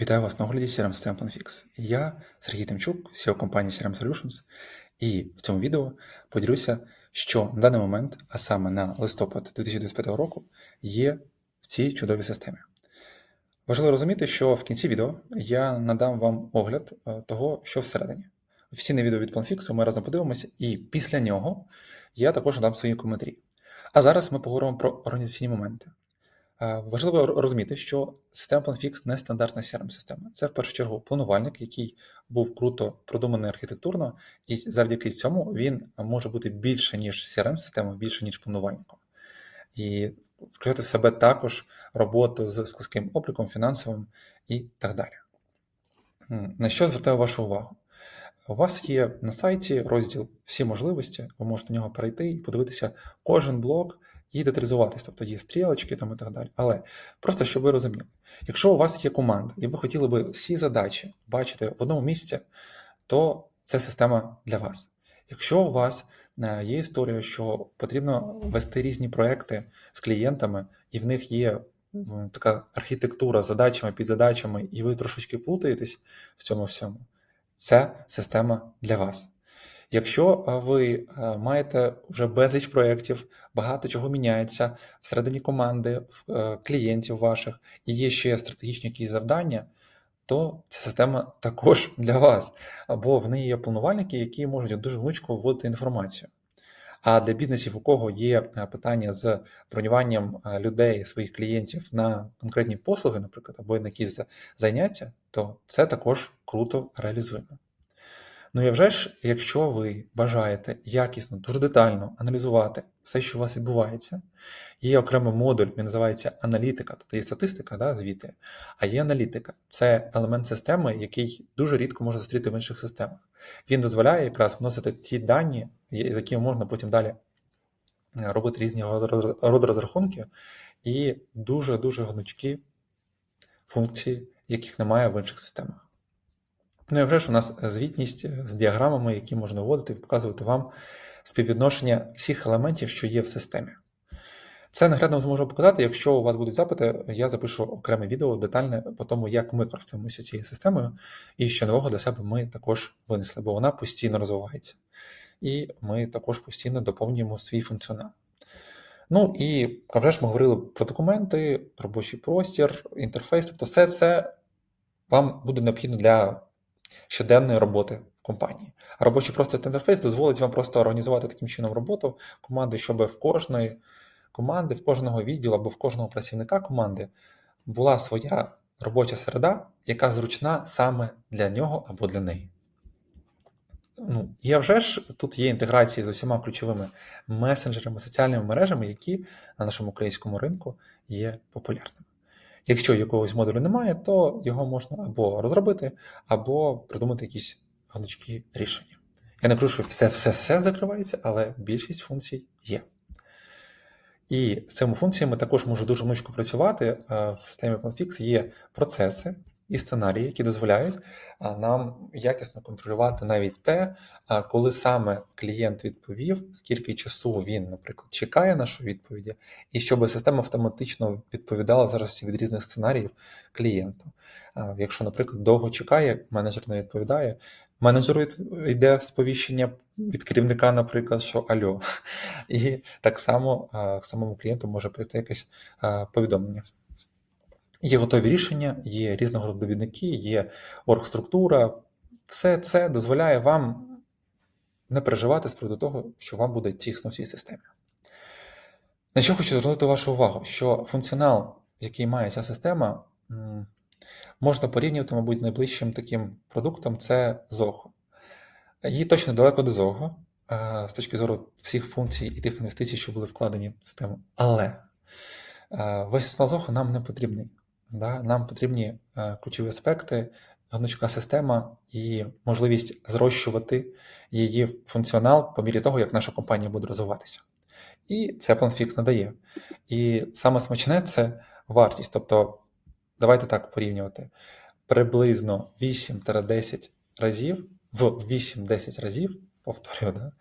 Вітаю вас на огляді CRM системи PlanFix. Я Сергій Тимчук, CEO компанії CRM Solutions, і в цьому відео поділюся, що на даний момент, а саме на листопад 2025 року, є в цій чудовій системі. Важливо розуміти, що в кінці відео я надам вам огляд е, того, що всередині. Офіційне відео від PlanFix ми разом подивимося, і після нього я також надам свої коментарі. А зараз ми поговоримо про організаційні моменти. Е, Важливо розуміти, що система PlanFix не стандартна CRM-система. Це в першу чергу планувальник, який був круто продуманий архітектурно, і завдяки цьому він може бути більше, ніж CRM-система, більше, ніж планувальником. І включати в себе також роботу з складським обліком, фінансовим і так далі. На що звертаю вашу увагу? У вас є на сайті розділ Всі можливості, ви можете на нього перейти і подивитися кожен блок і деталізуватись, тобто є стрілочки там і так далі. Але просто щоб ви розуміли, якщо у вас є команда, і ви хотіли би всі задачі бачити в одному місці, то це система для вас. Якщо у вас е, є історія, що потрібно вести різні проекти з клієнтами, і в них є така архітектура з задачами, підзадачами, і ви трошечки плутаєтесь в цьому всьому, це система для вас. Якщо е, ви е, маєте вже безліч проєктів, багато чого міняється всередині команди, е, клієнтів ваших, і є ще стратегічні якісь завдання, то ця система також для вас. Або в неї є планувальники, які можуть дуже гнучко вводити інформацію. А для бізнесів, у кого є питання з бронюванням людей, своїх клієнтів на конкретні послуги, наприклад, або на якісь заняття, то це також круто реалізуємо. Ну і вже ж, якщо ви бажаєте якісно, дуже детально аналізувати все, що у вас відбувається, є окремий модуль, він називається аналітика, тобто є статистика, да, звіти, а є аналітика. Це елемент системи, який дуже рідко можна зустріти в інших системах. Він дозволяє якраз вносити ті дані, з якими можна потім далі е, робити різні роз- розрахунки, і дуже-дуже гнучкі функції, яких немає в інших системах. Ну і вже ж у нас звітність е, з діаграмами, які можна вводити і показувати вам співвідношення всіх елементів, що є в системі. Це наглядно зможу показати. Якщо у вас будуть запити, я запишу окреме відео детальне по тому, як ми користуємося цією системою, і що нового для себе ми також винесли, бо вона постійно розвивається. І ми також постійно доповнюємо свій функціонал. Ну і вже ж ми говорили про документи, робочий простір, інтерфейс, тобто все це вам буде необхідно для щоденної роботи компанії. А робочий простір та інтерфейс дозволить вам просто організувати таким чином роботу команди, щоб в кожної команди, в кожного відділу або в кожного працівника команди була своя робоча середа, яка зручна саме для нього або для неї. Ну, і вже ж тут є інтеграції з усіма ключовими месенджерами, соціальними мережами, які на нашому українському ринку є популярними. Якщо якогось модулю немає, то його можна або розробити, або придумати якісь гнучкі рішення. Я не кажу, що все-все-все закривається, але більшість функцій є. І з цими функціями також може дуже гнучко працювати. Е, В системі PlanFix є процеси і сценарії, які дозволяють нам якісно контролювати навіть те, коли саме клієнт відповів, скільки часу він, наприклад, чекає нашої відповіді, і щоб система автоматично відповідала зараз від різних сценаріїв клієнту. Якщо, наприклад, довго чекає, менеджер не відповідає. Менеджеру йде сповіщення від керівника, наприклад, що альо. І так само самому клієнту може прийти якесь повідомлення. Є готові рішення, є різного роду довідники, є оргструктура. Все це дозволяє вам не переживати з приводу того, що вам буде тісно в цій системі. На що хочу звернути вашу увагу, що функціонал, який має ця система, можна порівнювати, мабуть, найближчим таким продуктом це Zoho. Її точно далеко до Zoho, е, з точки зору всіх функцій і тих інвестицій, що були вкладені в систему. Але е, весь функціонал Zoho нам не потрібний. Да? Нам потрібні е, ключові аспекти, гнучка система і можливість зрощувати її функціонал по мірі того, як наша компанія буде розвиватися. І це PlanFix надає. І саме смачне це вартість. Тобто, давайте так порівнювати. Приблизно 8-10 разів, в 8-10 разів, повторюю, да,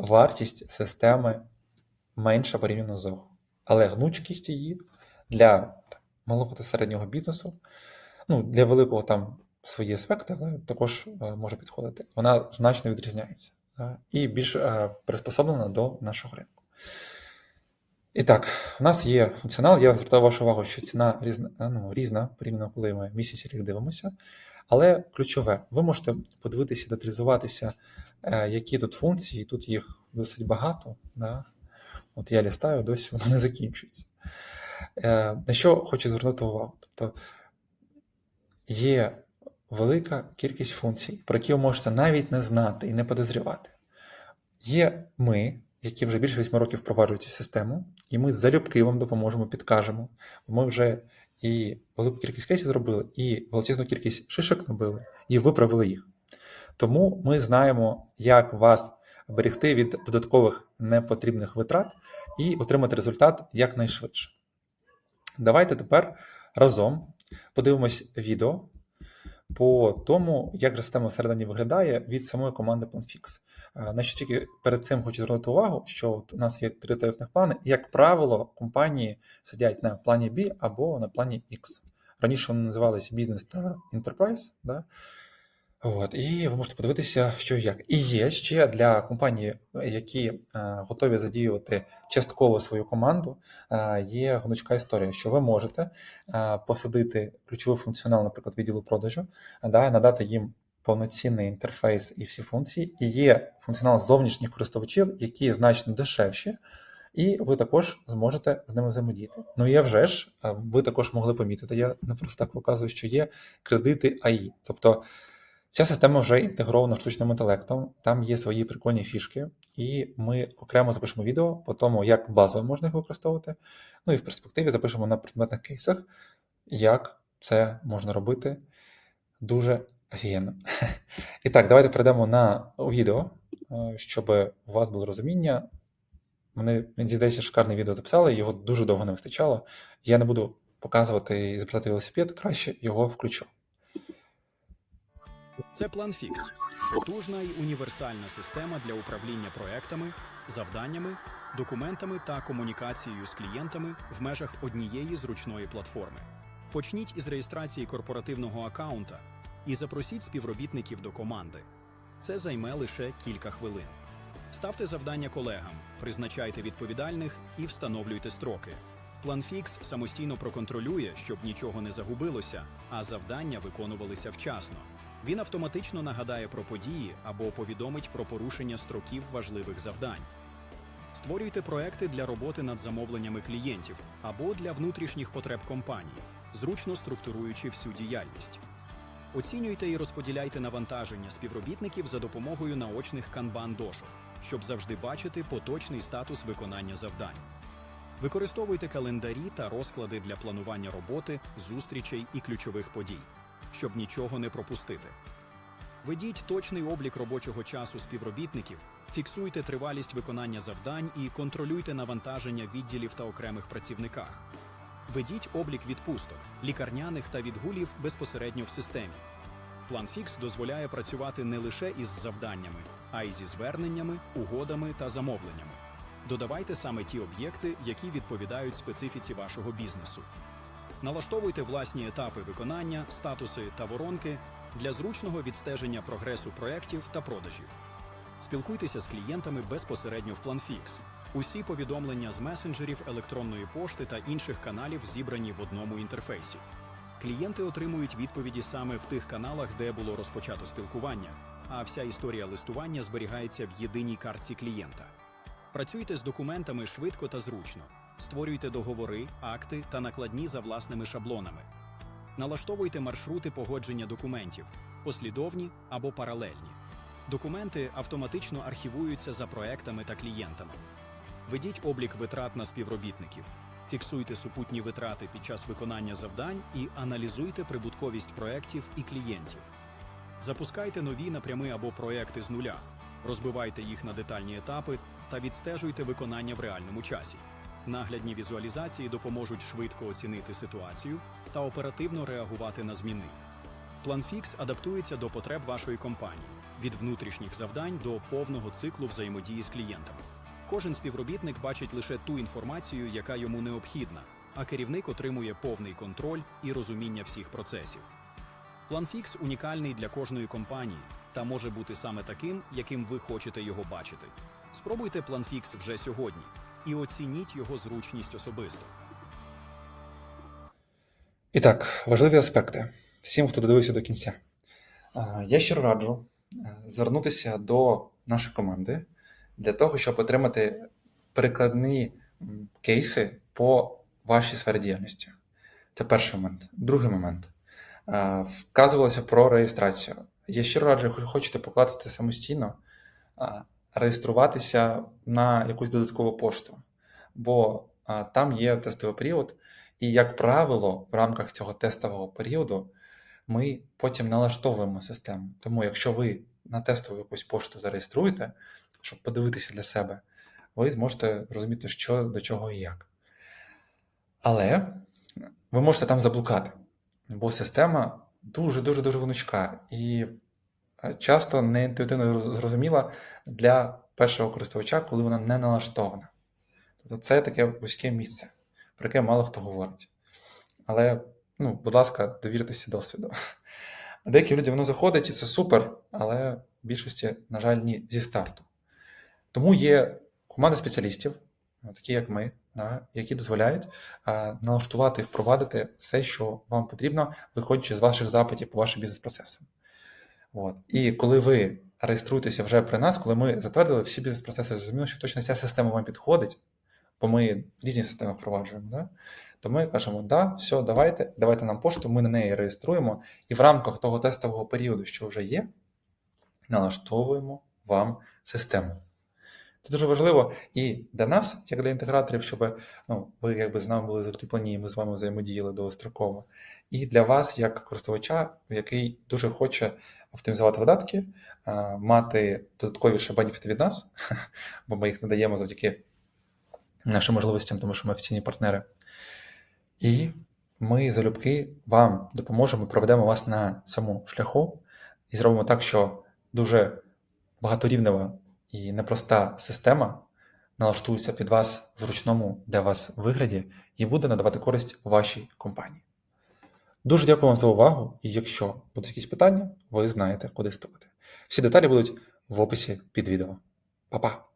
вартість системи менша порівняно з Zoho. Але гнучкість її для малого та середнього бізнесу Ну, для великого там свої аспекти, але також е, може підходити. Вона значно відрізняється да, і більш е, приспособлена до нашого ринку. І так, у нас є функціонал. Я звертаю вашу увагу, що ціна різна, е, ну, різна порівняно, коли ми місяць рік дивимося. Але ключове, ви можете подивитися, деталізуватися, які тут функції, тут їх досить багато. Да? От я лістаю, досі воно не закінчується. Е, На що хочу звернути увагу? Тобто є велика кількість функцій, про які ви можете навіть не знати і не подозрівати. Є ми, які вже більше 8 років впроваджують цю систему, і ми залюбки вам допоможемо, підкажемо. Ми вже і велику кількість кейсів зробили, і величезну кількість шишок набили, і виправили їх. Тому ми знаємо, як вас берегти від додаткових непотрібних витрат і отримати результат якнайшвидше. Давайте тепер разом подивимось відео по тому, як система всередині виглядає від самої команди PlanFix. Е, На що тільки перед цим хочу звернути увагу, що от у нас є три тарифних плани. Як правило, компанії сидять на плані B або на плані X. Раніше вони називалися бізнес та Enterprise. Да? От, і ви можете подивитися, що і як. І є ще для компаній, які е, готові задіювати частково свою команду, е, є гнучка історія, що ви можете е, посадити ключовий функціонал, наприклад, відділу продажу, да, надати їм повноцінний інтерфейс і всі функції. І є функціонал зовнішніх користувачів, які значно дешевші, і ви також зможете з ними взаємодіяти. Ну і вже ж, ви також могли помітити, я не просто так показую, що є кредити АІ. Тобто Ця система вже інтегрована штучним інтелектом, там є свої прикольні фішки, і ми окремо запишемо відео по тому, як базово можна їх використовувати. Ну і в перспективі запишемо на предметних кейсах, як це можна робити дуже офігенно. І так, давайте перейдемо на відео, е, щоб у вас було розуміння. Вони, здається, шикарне відео записали, його дуже довго не вистачало. Я не буду показувати і записати велосипед, краще його включу. Це PlanFix – потужна і універсальна система для управління проектами, завданнями, документами та комунікацією з клієнтами в межах однієї зручної платформи. Почніть із реєстрації корпоративного аккаунта і запросіть співробітників до команди. Це займе лише кілька хвилин. Ставте завдання колегам, призначайте відповідальних і встановлюйте строки. PlanFix самостійно проконтролює, щоб нічого не загубилося, а завдання виконувалися вчасно. Він автоматично нагадає про події або повідомить про порушення строків важливих завдань. Створюйте проекти для роботи над замовленнями клієнтів або для внутрішніх потреб компанії, зручно структуруючи всю діяльність. Оцінюйте і розподіляйте навантаження співробітників за допомогою наочних канбан-дошок, щоб завжди бачити поточний статус виконання завдань. Використовуйте календарі та розклади для планування роботи, зустрічей і ключових подій, щоб нічого не пропустити. Ведіть точний облік робочого часу співробітників, фіксуйте тривалість виконання завдань і контролюйте навантаження відділів та окремих працівниках. Ведіть облік відпусток, лікарняних та відгулів безпосередньо в системі. PlanFix дозволяє працювати не лише із завданнями, а й зі зверненнями, угодами та замовленнями. Додавайте саме ті об'єкти, які відповідають специфіці вашого бізнесу. Налаштовуйте власні етапи виконання, статуси та воронки для зручного відстеження прогресу проєктів та продажів. Спілкуйтеся з клієнтами безпосередньо в PlanFix. Усі повідомлення з месенджерів, електронної пошти та інших каналів зібрані в одному інтерфейсі. Клієнти отримують відповіді саме в тих каналах, де було розпочато спілкування, а вся історія листування зберігається в єдиній картці клієнта. Працюйте з документами швидко та зручно. Створюйте договори, акти та накладні за власними шаблонами. Налаштовуйте маршрути погодження документів, послідовні або паралельні. Документи автоматично архівуються за проектами та клієнтами. Ведіть облік витрат на співробітників, фіксуйте супутні витрати під час виконання завдань і аналізуйте прибутковість проєктів і клієнтів. Запускайте нові напрями або проекти з нуля, розбивайте їх на детальні етапи та відстежуйте виконання в реальному часі. Наглядні візуалізації допоможуть швидко оцінити ситуацію та оперативно реагувати на зміни. PlanFix адаптується до потреб вашої компанії від внутрішніх завдань до повного циклу взаємодії з клієнтами. Кожен співробітник бачить лише ту інформацію, яка йому необхідна, а керівник отримує повний контроль і розуміння всіх процесів. PlanFix унікальний для кожної компанії та може бути саме таким, яким ви хочете його бачити. Спробуйте PlanFix вже сьогодні і оцініть його зручність особисто. І так, важливі аспекти. Всім, хто додивився до кінця. Я щиро раджу е, звернутися до нашої команди для того, щоб отримати перекладні кейси по вашій сфері діяльності. Це перший момент. Другий момент. Вказувалося про реєстрацію. Я щиро раджу, якщо хочете покласти самостійно, реєструватися на якусь додаткову пошту, бо там є тестовий період, і, як правило, в рамках цього тестового періоду ми потім налаштовуємо систему. Тому, якщо ви на тестову якусь пошту зареєструєте, щоб подивитися для себе, ви зможете розуміти, що до чого і як. Але ви можете там заблукати, бо система дуже-дуже дуже гнучка і часто не інтуїтивно зрозуміла для першого користувача, коли вона не налаштована. Тобто це таке вузьке місце, про яке мало хто говорить. Але, ну, будь ласка, довіртеся досвіду. Деякі люди воно заходить, і це супер, але в більшості, на жаль, ні зі старту. Тому є команда спеціалістів, такі як ми, які дозволяють а, налаштувати і впровадити все, що вам потрібно, виходячи з ваших запитів по вашим бізнес-процесам. От. І коли ви реєструєтеся вже при нас, коли ми затвердили всі бізнес-процеси, зрозуміло, що точно ця система вам підходить, бо ми різні системи впроваджуємо, да? то ми кажемо, да, все, давайте, давайте нам пошту, ми на неї реєструємо, і в рамках того тестового періоду, що вже є, налаштовуємо вам систему. Це дуже важливо і для нас, як для інтеграторів, щоб ну, ви якби з нами були закріплені, і ми з вами взаємодіяли довгостроково. І для вас, як користувача, який дуже хоче оптимізувати видатки, мати додаткові ще бенефіти від нас, бо ми їх надаємо завдяки нашим можливостям, тому що ми офіційні партнери. І ми залюбки вам допоможемо, проведемо вас на цьому шляху і зробимо так, що дуже багаторівнева і непроста система налаштується під вас в зручному для вас вигляді і буде надавати користь вашій компанії. Дуже дякую вам за увагу, і якщо будуть якісь питання, ви знаєте, куди ставити. Всі деталі будуть в описі під відео. Па-па!